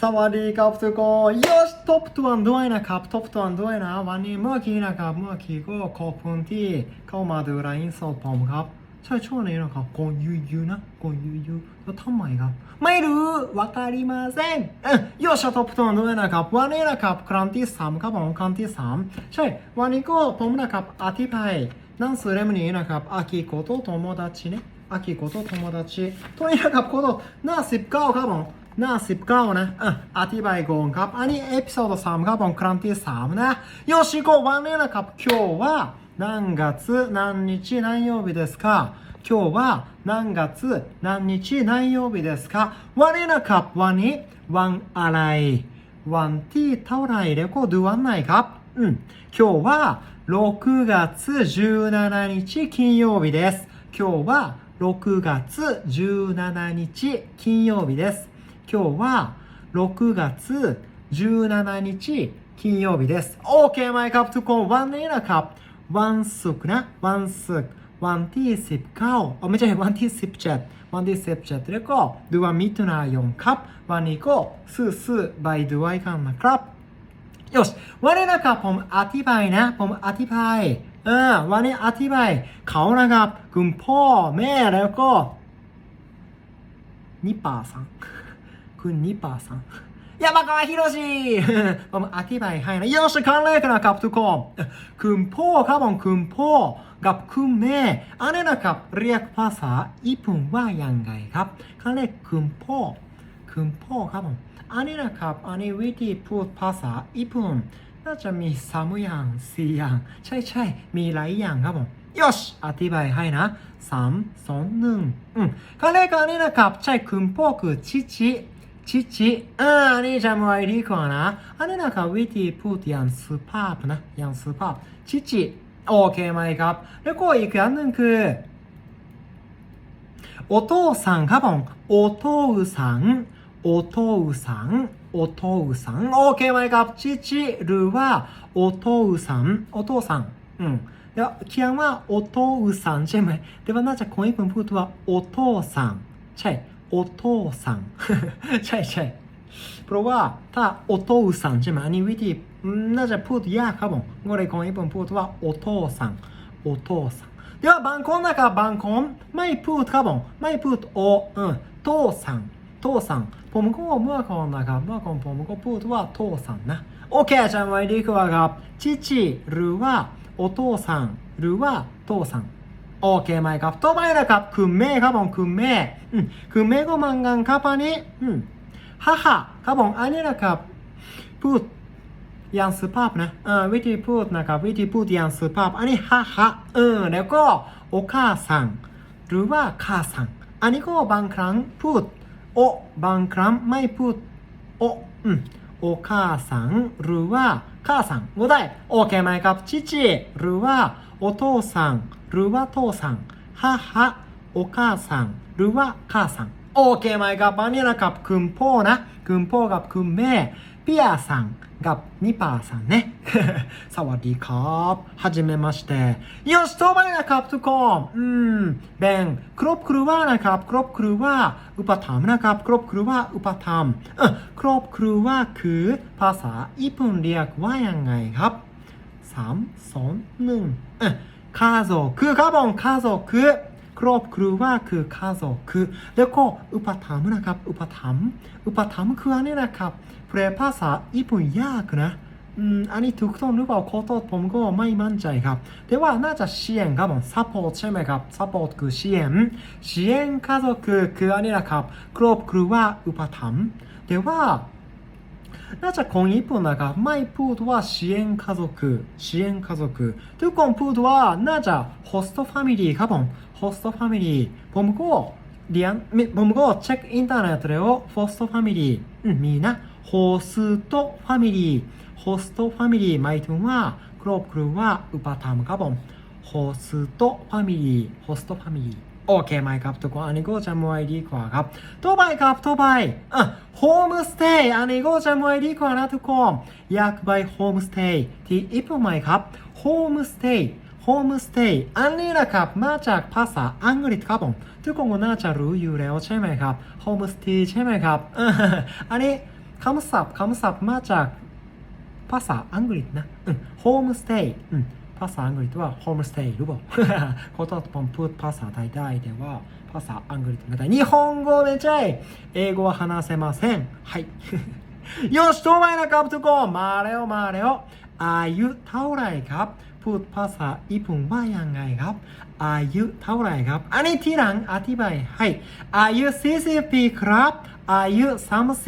สวัสดีครับทุกคนยศทบทวนด้วยนะครับทบทวนด้วยนะ วันนี้เมื่อกี้นะครับเมื่อกี้ก็ขอบคุณที่เข้ามาดูไลน์สดผมครับใช่ช่วงนี้นะครับกงยูยูนะกงยูยูแล้วทำไมครับ ไม่รู้わかりませんเอ้ยยศทบทวนด้วยนะครับวันนี้นะครับครั้งที่สามครับผมครั้งที่สามใช่วันนี้ก็ผมนะครับอธิบายหนังสือเล่มนี้นะครับอากิโกโตโตโมดาชิねอากิโกโตโตโมดาชิとにかくこのหน้าสิบเก้าครับผม หน้า 19 นะอ่ะอธิบายก่อนครับ อันนี้เอพิโซด3ครับผมครั้งที่ 3 นะよしこวันนี้นะครับ今日は何月何日何曜日ですか今日は何月何日何曜日ですかวันนี้นะครับวันนี้วันอะไร วันที่เท่าไหร่แล้วก็ดูวันไหนครับอืม今日は6月17日金曜日です今日は6月17日金曜日です 今日は6月17日金曜日です โอเคไหมครับทุกคนวันนี้นะครับวันศุกร์นะวันศุกร์วันที่ 19อ๋อไม่ใช่วันที่ 17 วันที่ 17 แล้วก็เดือนมิถุนายนครับ วันนี้ก็ซื่อๆไปด้วยกันนะครับ よしวันนี้นะครับผมอธิบายนะ ผมอธิบายเออวันนี้อธิบายเขานะครับคุณพ่อแม่แล้วก็นิปาさん คุณนิปาซังยามากาวะฮิโรชิผมอธิบายให้นะยชิคันเลกนะครับทุกคนคุณพ่อครับผมคุณพ่อกับคุณแม่อันนี้นะครับเรียกภาษาญี่ปุ่นว่ายังไงครับคันเลกคุณพ่อคุณพ่อครับผมอันนี้นะครับอันนี้วิธีพูดภาษาญี่ปุ่นน่าจะมีสามอย่างสี่อย่าง ใช่ใช่มีหลายอย่างครับผมยชอธิบายให้นะสามสองหนึ่งอืมคันเลกอันนี้นะครับใช่คุณพ่อคือชิชิ ชิชิอ่านี่จำไว้ดีกว่านะอันนี้นะครับวิธีพูดอย่างสุภาพนะอย่างสุภาพชิชิโอเคไหมครับ แล้วก็อีกอย่างหนึ่งคือโอโต้สังครับผมโอโต้สังโอโต้สังโอโตสังโอเคไหมครับชิชิหรือว่าโอโต้สังโอโต้สังอืมเดี๋ยวเขียนว่าโอโตสังใช่ไหมแต่ว่าน่าจะคนญี่ปุ่นพูดว่าโอโตสังใช่ โอโต้สังใช่ใช่เพราะว่าถ้าโอโต้สังใช่ไหมอันนี้วิธีน่าจะพูดยากครับผมก็เลยของญี่ปุ่นพูดว่าโอโต้สังโอโต้สังเดี๋ยวบางคนนะครับบางคนไม่พูดครับผมไม่พูดโอเออโต้สังโต้สังผมก็เมื่อก่อนนะครับเมื่อก่อนผมก็พูดว่าโต้สังนะโอเคจำไว้ดีกว่าครับชิชิหรือว่าโอโต้สังหรือว่าโต้สัง โอเคไหมครับต่อไปนะครับคุณแม่ครับผมคุณแม่อืมคุณแม่ก็มังงันครับอันนี้ฮ่าฮ่าครับผมอันนี้นะครับพูดอย่างสุภาพนะเออวิธีพูดนะครับวิธีพูดอย่างสุภาพ อันนี้ฮะฮะเออแล้วก็โอคาซังหรือว่าคาซังอันนี้ก็บางครั้งพูดโอบางครั้งไม่พูดโออืมโอคาซังหรือว่าคาซังก็ได้โอเคไหมครับชิจิหรือว่าโอโตซัง หรือว่าโตซังฮะฮะโอคาซังหรือว่าคาซังโอเคไหมครับอันนี้นะครับคุณพ่อนะคุณพ่อกับคุณแม่ ピアさんกับนิปาさんね สวัสดีครับはじめましてよしต่อไปนะครับทุกคนอืมแบ่งครอบครัวนะครับ ครอบครัวอุปถัมภ์นะครับ ครอบครัวอุปถัมภ์เออครอบครัวคือภาษาญี่ปุ่นเรียกว่ายังไงครับสามสองหนึ่ง คาโซคือครับผมคาโซคือครอบครัวคือคาโซคือแล้วก็อุปถัมภ์นะครับ อุปถัมภ์อุปถัมภ์คืออันนี้นะครับแปลภาษาญี่ปุ่นยากนะอืมอันนี้ถูกต้องหรือเปล่าขอโทษผมก็ไม่มั่นใจครับ แต่ว่าน่าจะเชียงครับผมซัพพอร์ใช่ไหมครับ support คือ支援支援งเาโซคือคืออันนี้นะครับครอบครัวอุปถัมภ์แต่ว่า なじゃ那这孔の中、マイプードは支援家族、支援家族。とこプードはなじゃホストファミリーかぼん、ホストファミリー。ボムゴリアン、ボムゴチェックインターネットでをホストファミリー。うん、みんな、ホスとファミリー。ホストファミリー、マイトンは、クロープクルはウパタムかぼん。ホースとファミリー、ホストファミリー。 โอเคไหมครับทุกคนอันนี้ก็จำไว้ดีกว่าครับต่อไปครับต่อไปอะโฮมสเตย์อันนี้ก็จำไว้ดีกว่านะทุกคนอยากไปโฮมสเตย์ที่ญี่ปุ่นไหมครับโฮมสเตย์โฮมสเตย์อันนี้นะครับมาจากภาษาอังกฤษครับผมทุกคนก็น่าจะรู้อยู่แล้วใช่ไหมครับโฮมสเตย์ใช่ไหมครับอันนี้คำศัพท์คำศัพท์มาจากภาษาอังกฤษนะโฮมสเตย์ ภาษาอังกฤษว่าโฮมสเตย์หรือเปล่า ขอโทษผมพูดภาษาไทยได้แต่ว่าภาษาอังกฤษไม่ได้日本語めっちゃいい英語は話せませんはい โยชตัวใหม่นะครับทุกคนมาแล้วมาแล้ว อายุเท่าไหร่ครับ พูดภาษาญี่ปุ่นว่ายังไงครับ อายุเท่าไหร่ครับ อันนี้ที่หลังอธิบายให้ อายุ 40 ปีครับ อายุ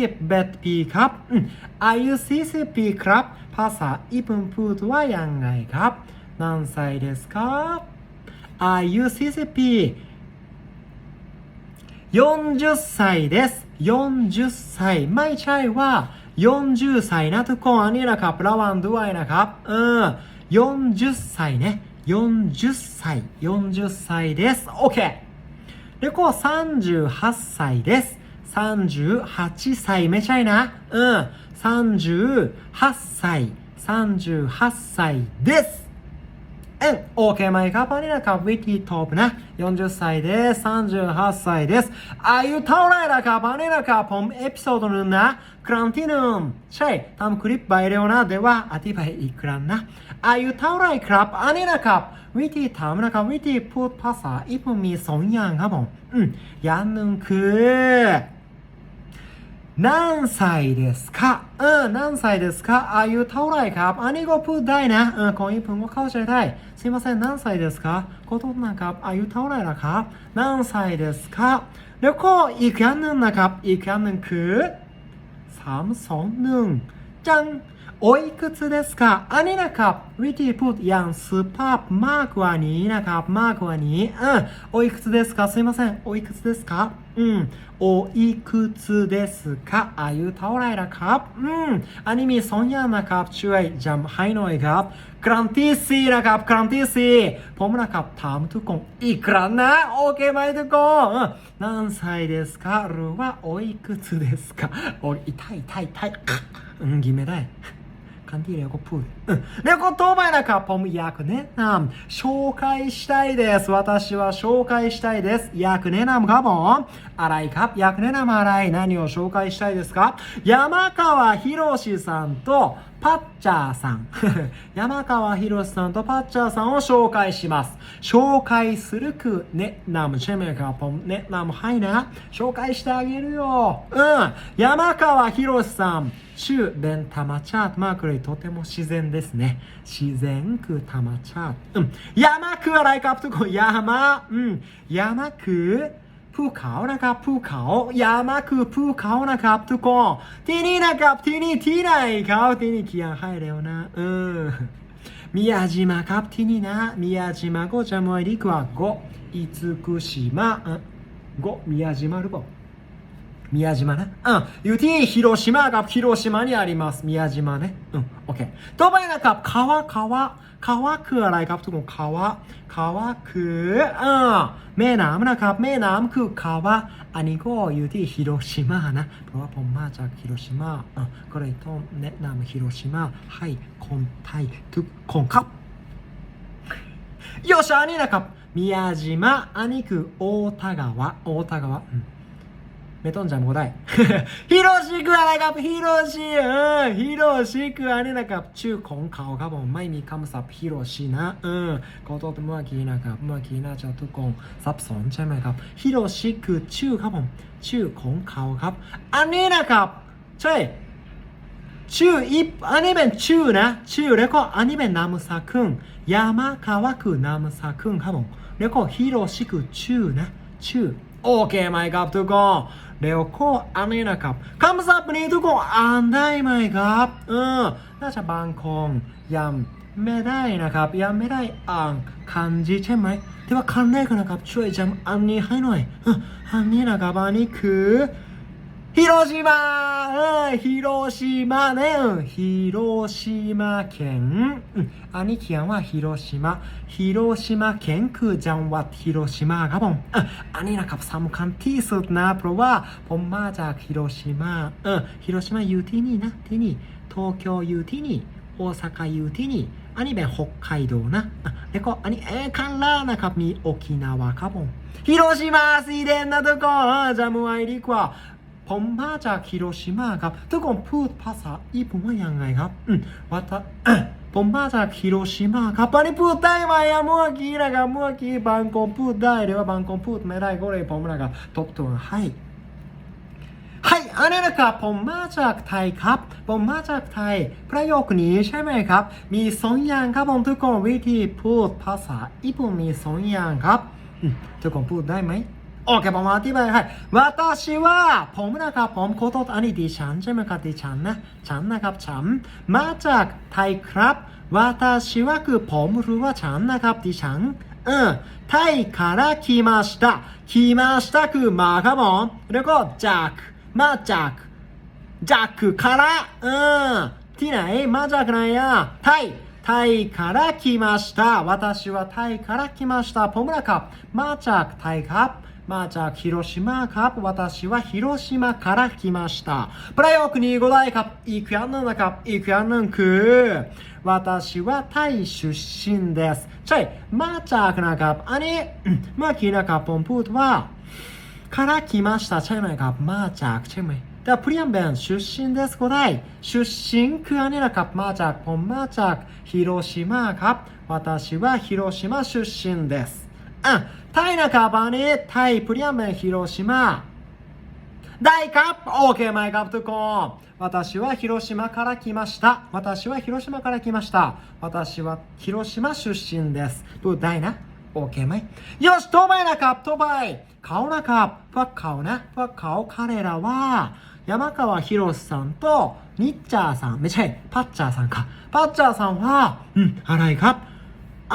31 ปีครับอืมอายุ 40 ปีครับ ภาษาญี่ปุ่นพูดว่ายังไงครับ 何歳ですか ?Are you CCP? 40歳です。40歳。My child は40歳なとこあになかプラワンドゥアイなかうん。40歳ね。40歳。40歳です。OK! で、こう38歳です。38歳。めちゃいな。うん。38歳。38歳です。เอ็นโอเคไหมครับอันนี้นะครับวิธีตอบนะ40歳です38歳ですอายุเท่าไหรล่ะครับอันนี้นะครับผมเอพิโซดหนึ่งนะครั้งที่หนึ่งใช่ทำคลิปไปเร็วนะเดี๋ยวว่าอธิบายอีกครั้งนะอายุเท่าไหรครับอันนี้นะครับวิธีถามนะครับวิธีพูดภาษาญี่ปุ่นมีสองอย่างครับผมอืมอย่างหนึ่งคือ 何歳ですかเออ何歳ですかอายุเท่าไหรครับ อันนี้ก็พูดได้นะเออของญี่ปุ่นก็เข้าใจได้すいません何歳ですかขอโทษนะครับ อายุเท่าไหรล่ะครับ何歳ですかแล้วก็อีกอย่างหนึ่งนะครับ อีกอย่างหนึ่งคือสามสองหนึ่งจัง โอいくつですかอันนี้นะครับ วิธีพูดอย่างสุภาพมากกว่านี้นะครับ มากกว่านี้เออโอいくつですかすいませんโอいくつですかอืมโอいくつですかอายุเท่าไหรล่ะครับ อืม อันนี้มีสองอย่างนะครับ ช่วยจำให้หน่อยครับ ครั้งที่สี่นะครับ ครั้งที่สี่ผมนะครับถามทุกคนอีกครั้งนะ โอเคไหมทุกคนうん何歳ですかหรือว่าโอいくつですかโอ้ย痛い痛い痛いอืมกินไม่ 感じレコプール。うん。レコトーマイナカポム役ね。なん。紹介したいです。私は紹介したいです。役ねなむかも。荒いか？役ねなむ荒い。何を紹介したいですか？山川博さんと、パッチャーさん 山川博さんとパッチャーさんを紹介します。紹介するく、ね、ナムチェメカポン、ね、ナムハイナ、紹介してあげるよ。うん。山川博さん、シュベンタマチャート、マークレイとても自然ですね。自然くたまチャート。うん。山くはライクアップとこ、山、うん。山く、 ภูเขานะครับภูเขายามะคือภูเขานะครับทุกคนที่นี่นะครับที่นี่ที่ไหนครับที่นี่เขียนให้แล้วนะเออมิยาจิมะครับที่นี่นะมิยาจิมะก็จะมวดีกว่าโกอิซุกุชิมะโกมิยาจิมะหรือเปล่า 宮島นะอืมอยู่ที่ฮิโรชิมากับฮิโรชิมาにあります宮島ねอืมโอเคต่อไปนะครับ川川川คืออะไรครับทุกคน川川คืออ่าแม่น้ำนะครับ แม่น้ำคือ川อันนี้ก็อยู่ที่ฮิโรชิมานะ เพราะว่าผมมาจากฮิโรชิมาอ่ะก็เลยต้องแนะนำฮิโรชิมาให้คนไทยทุกคนครับ よし、อันนี้นะครับ宮島อันนี้คือโอทากาวะ ไม่ต้องจำก็ได้ฮิโรชิคืออะไรครับฮิโรชิเออฮิโรชิคืออันนี้นะครับชื่อของเขาครับผมไม่มีคำศัพท์ฮิโรชินะเออขอโทษเมื่อกี้นะครับเมื่อกี้น่าจะทุกคนสับสนใช่ไหมครับฮิโรชิคือชื่อครับผมชื่อของเขาครับ อันนี้นะครับใช่ชื่ออีอันนี้เป็นชื่อนะชื่อแล้วก็อันนี้เป็นนามสกุลยามาคาวะคือนามสกุลครับผมแล้วก็ฮิโรชิคือชื่อนะชื่อโอเคไหมครับทุกคน แล้วก็อันนี้นะครับคำศัพท์นี้ทุกคนอ่านได้ไหมครับ เออ น่าจะบางคงยังไม่ได้นะครับ ยังไม่ได้อ่านคันจิใช่ไหมที่ว่าคันแรกนะครับ ช่วยจำอันนี้ให้หน่อยอันนี้นะครับอันนี้คือ 広島うん広島ねうん広島県うんอันนี้เขียนว่าฮิโรชิมะฮิโรชิมะเคนคือจังหวัดฮิโรชิมะครับผมอ่ะอันนี้นะครับสำคัญที่สุดนะ เพราะว่าผมมาจากฮิโรชิมะเออฮิโรชิมะอยู่ที่นี่นะที่นี่โตเกียวอยู่ที่นี่โอซาก้าอยู่ที่นี่อันนี้เป็น北海道นะอ่ะแล้วก็อันนี้เออข้างล่างนะครับมีโอกินาวาครับผมฮิโรชิมะสีแดงนะทุกคนอ่ะจำไว้ดีกว่า ผมมาจากฮิโรชิมาครับทุกคนพูดภาษาญี่ปุ่นว่ายังไงครับอืมวัตผมมาจากฮิโรชิมาครับอันนี้พูดได้ไหมอะเมื่อกี้นะครับเมื่อกี้บางคนพูดได้หรือว่าบางคนพูดไม่ได้ก็เลยผมนะครับทบทวนให้はい、อันนี้นะครับ ผมมาจากไทยครับ ผมมาจากไทย ประโยคนี้ใช่ไหมครับ มีสองอย่างครับผมทุกคนวิธีพูดภาษาญี่ปุ่นมีสองอย่างครับ ทุกคนพูดได้ไหม โอเคผมอธิบายให้私はผมนะครับผมขอโทษอันนี้ดิฉันใช่ไหมครับดิฉันนะฉันนะครับฉันมาจากไทยครับ私はคือผมหรือว่าฉันนะครับดิฉัน เออไทยから来ました来ましたคือมาครับผมแล้วก็จากมาจากจากคือからเออที่ไหนมาจากไหนอ่ะไทยไทยから来ました私はไทยから来ましたผมนะครับมาจากไทยครับ まあ、じゃあ、広島カップ、私は広島から来ました。プライオークに五ゴカップ、イクヤンナンカップ、イクヤンナンク。私はタイ出身です。チャイ、マーチャークナカップ、兄、マーキーナカップ、ポンプートは、から来ました。チャイマイカップ、マーチャーク、チェイマイ。では、プリアンベン、出身です、五代。出身、クアニラカップ、マーチャーク、ポンマーチャーク、広島カップ、私は広島出身です。うん。タイ中場ネ、タイプリアメン広島。大カップ !OK, マイカップトゥコン私は広島から来ました。私は広島から来ました。私は広島出身です。どうだいな ?OK, マイよし、トバイなカップトバイ顔なカップは顔な、は顔彼らは、山川博さんと、ニッチャーさん、めちゃい、パッチャーさんか。パッチャーさんは、うん、アライカップ。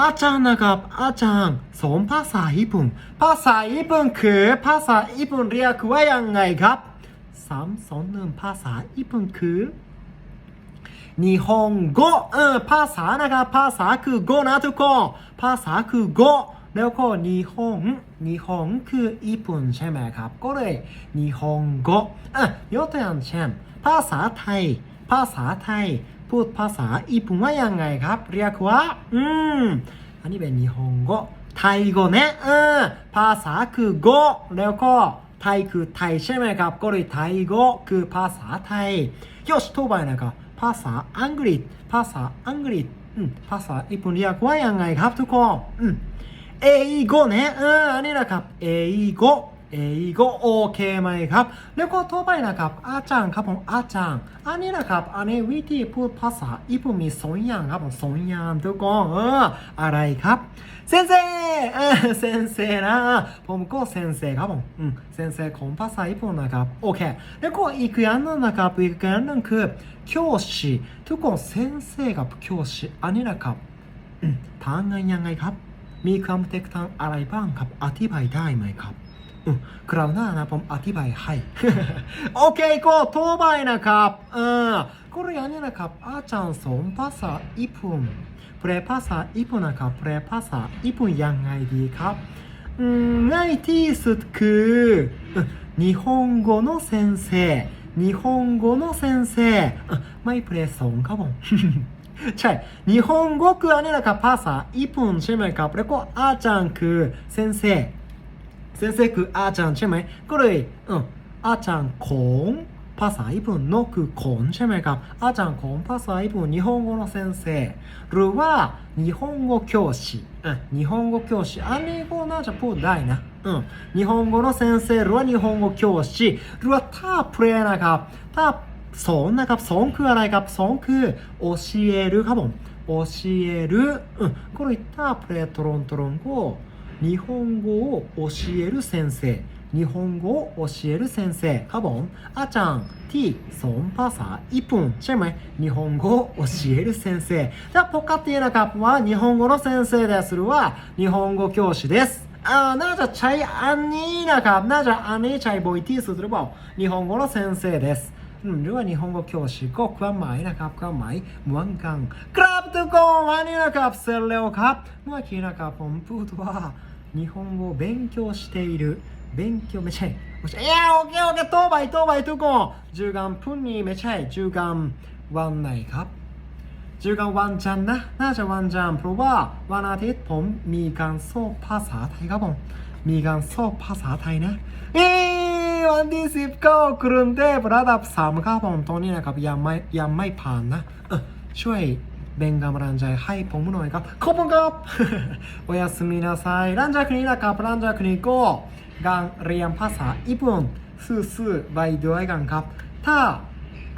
อาจารย์นะครับอาจารย์สอนภาษาญี่ปุ่นภาษาญี่ปุ่นคือภาษาญี่ปุ่นเรียกว่ายังไงครับสามสองหนึ่งภาษาญี่ปุ่นคือนิฮงโกเออภาษานะครับภาษาคือโกนะทุกคนภาษาคือโกแล้วก็ญี่ปุ่นญี่ปุ่นคือญี่ปุ่นใช่ไหมครับ ก็เลยนิฮงโกอะยกตัวอย่างเช่นภาษาไทย ภาษาไทย พูดภาษาญี่ปุ่นว่ายังไงครับ เรียกว่า อืม อันนี้เป็นญี่ปุ่นก็ไทยก็เนี่ยเออภาษาคือโกแล้วก็ไทยคือไทยใช่ไหมครับ ก็เลยไทยก็คือภาษาไทยยอชทั่วไปนะครับภาษาอังกฤษ ภาษาอังกฤษภาษาญี่ปุ่นเรียกว่ายังไงครับทุกคนอืมเอโกเนี่ยเอออันนี้นะครับเอโก 英語โอเคไหมครับ แล้วก็ต่อไปนะครับ อาจารย์ครับผมอาจารย์ อันนี้นะครับ อันนี้วิธีพูดภาษาญี่ปุ่นมีสองอย่างครับผมสองอย่างทุกคนเอออะไรครับ先生เออ先生นะผมก็先生ครับผมอืม先生ของภาษาญี่ปุ่นนะครับโอเค แล้วก็อีกอย่างหนึงนะครับอีกอย่างหนึงคือ教師ทุกคน先生กับ教師อันนี้นะครับอืมทางงานยังไงครับ มีคำแตกต่างอะไรบ้างครับ อธิบายได้ไหมครับ อืม คราวหน้านะผมอธิบายให้ โอเคก็ต่อไปนะครับเออこれอันนี้นะครับ อาจารย์สอนภาษาญี่ปุ่นแปลภาษาญี่ปุ่นนะครับแปลภาษาญี่ปุ่นยังไงดีครับอืมง่ายที่สุดคืออืม日本語の先生日本語の先生อ่ะไม่แปลสองครับผม ใช่日本語คืออันนี้นะครับภาษาญี่ปุ่นใช่ไหมครับ แล้วก็อาจารย์คือ先生 先生คืออาจารย์ใช่ไหมก็เลยอืมอาจารย์ของภาษาญี่ปุ่นのคือคนใช่ไหมครับ อาจารย์ของภาษาญี่ปุ่น日本語の先生หรือว่า日本語教師อ่ะ日本語教師อันนี้ก็น่าจะพูดได้นะอืม日本語の先生หรือว่า日本語教師หรือว่าถ้าเพลนะครับ ถ้าสอนนะครับสอนคืออะไรครับสอนคือ教えるครับผม教えるうんこれ言ったプレトロントロン語 日本語を教える先生。日本語を教える先生。カボン。あちゃん。T ソンパサチェ日本語を教える先生。じゃポカティーナカップは日本語の先生でするは日本語教師です。あなじゃチャイアニーナカップ？なじゃアニーチャイボイティーすば日本語の先生です。 หรือว่านิฮงโก教師ก็ความหมายนะครับความหมายเหมือนกันครับทุกคนวันนี้นะครับเสร็จแล้วครับ เมื่อกี้นะครับผมพูดว่า日本語を勉強している勉強ไม่ใช่ไม่ใช่いやโอเคโอเคต่อไปต่อไปทุกคน10月พรุ่งนี้ไม่ใช่10月วันไหนครับ10月วันจันทร์นะ น่าจะวันจันทร์เพราะว่าวันอาทิตย์ผมมีการสอบภาษาไทยครับผมมีการสอบภาษาไทยนะเอ๊ะ วันที่ 19กรุงเทพระดับ3ครับผมตอนนี้นะครับยังไม่ยังไม่ผ่านนะช่วยเป็นกำลังใจให้ผมหน่อยครับขอบคุณครับโอやすみなさいหลังจากนี้นะครับหลังจากนี้ก็การเรียนภาษาญี่ปุ่นซื่อๆไปด้วยกันครับ ถ้า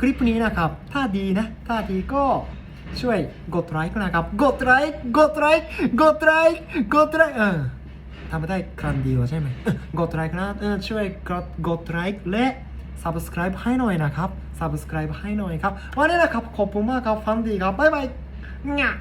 คลิปนี้นะครับ ถ้าดีนะ ถ้าดีก็ช่วยกดไลค์นะครับ กดไลค์ กดไลค์ กดไลค์ กดไลค์ ทำไปได้ครั้งเดียวใช่ไหมกดไลค์นะเออช่วยกดกดไลค์และ subscribe ให้หน่อยนะครับ subscribe ให้หน่อยครับ วันนี้นะครับ ขอบคุณมากครับ ฟังดีครับ บ๊ายบายงะ